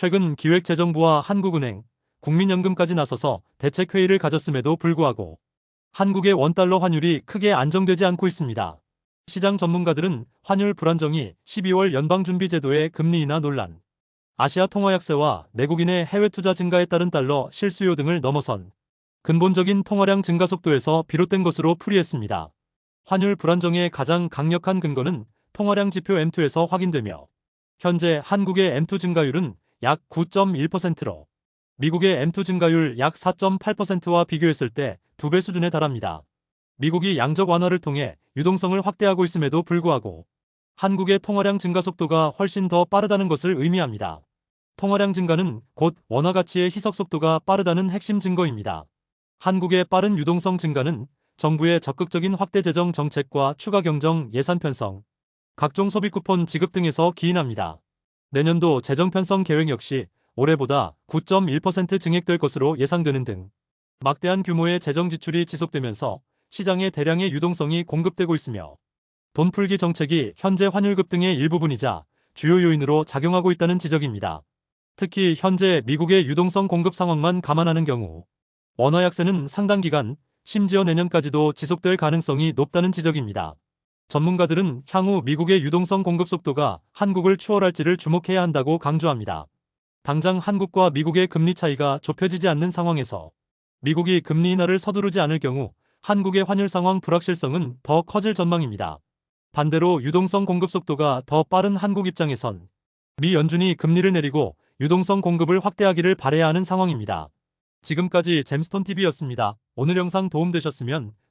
최근 기획재정부와 한국은행, 국민연금까지 나서서 대책회의를 가졌음에도 불구하고 한국의 원달러 환율이 크게 안정되지 않고 있습니다. 시장 전문가들은 환율 불안정이 12월 연방준비제도의 금리 인하 논란, 아시아 통화 약세와 내국인의 해외 투자 증가에 따른 달러 실수요 등을 넘어선 근본적인 통화량 증가 속도에서 비롯된 것으로 풀이했습니다. 환율 불안정의 가장 강력한 근거는 통화량 지표 M2에서 확인되며 현재 한국의 M2 증가율은 약 9.1%로 미국의 M2 증가율 약 4.8%와 비교했을 때 두 배 수준에 달합니다. 미국이 양적 완화를 통해 유동성을 확대하고 있음에도 불구하고 한국의 통화량 증가 속도가 훨씬 더 빠르다는 것을 의미합니다. 통화량 증가는 곧 원화 가치의 희석 속도가 빠르다는 핵심 증거입니다. 한국의 빠른 유동성 증가는 정부의 적극적인 확대 재정 정책과 추가 경정 예산 편성, 각종 소비 쿠폰 지급 등에서 기인합니다. 내년도 재정 편성 계획 역시 올해보다 9.1% 증액될 것으로 예상되는 등 막대한 규모의 재정 지출이 지속되면서 시장에 대량의 유동성이 공급되고 있으며 돈 풀기 정책이 현재 환율 급 등의 일부분이자 주요 요인으로 작용하고 있다는 지적입니다. 특히 현재 미국의 유동성 공급 상황만 감안하는 경우 원화 약세는 상당 기간 심지어 내년까지도 지속될 가능성이 높다는 지적입니다. 전문가들은 향후 미국의 유동성 공급 속도가 한국을 추월할지를 주목해야 한다고 강조합니다. 당장 한국과 미국의 금리 차이가 좁혀지지 않는 상황에서 미국이 금리 인하를 서두르지 않을 경우 한국의 환율 상황 불확실성은 더 커질 전망입니다. 반대로 유동성 공급 속도가 더 빠른 한국 입장에선 미 연준이 금리를 내리고 유동성 공급을 확대하기를 바래야 하는 상황입니다. 지금까지 잼스톤TV였습니다. 오늘 영상 도움되셨으면